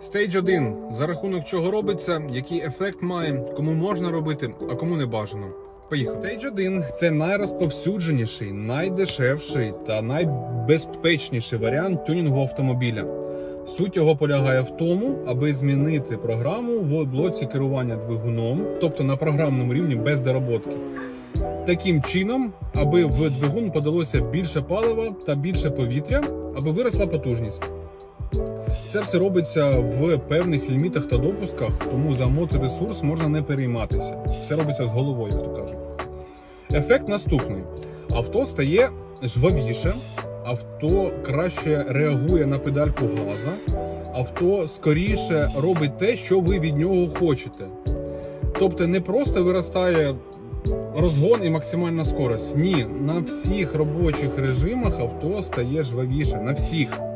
Stage 1. За рахунок чого робиться, який ефект має, кому можна робити, а кому не бажано. Поїхали. Stage 1 – це найрозповсюдженіший, найдешевший та найбезпечніший варіант тюнінгу автомобіля. Суть його полягає в тому, аби змінити програму в блоці керування двигуном, тобто на програмному рівні без доработки. Таким чином, аби в двигун подалося більше палива та більше повітря, аби виросла потужність. Це все робиться в певних лімітах та допусках, тому за моторесурс можна не перейматися. Все робиться з головою, як то кажуть. Ефект наступний: авто стає жвавіше, авто краще реагує на педальку газа, авто скоріше робить те, що ви від нього хочете. Тобто не просто виростає розгон і максимальна скорость. Ні, на всіх робочих режимах авто стає жвавіше. На всіх.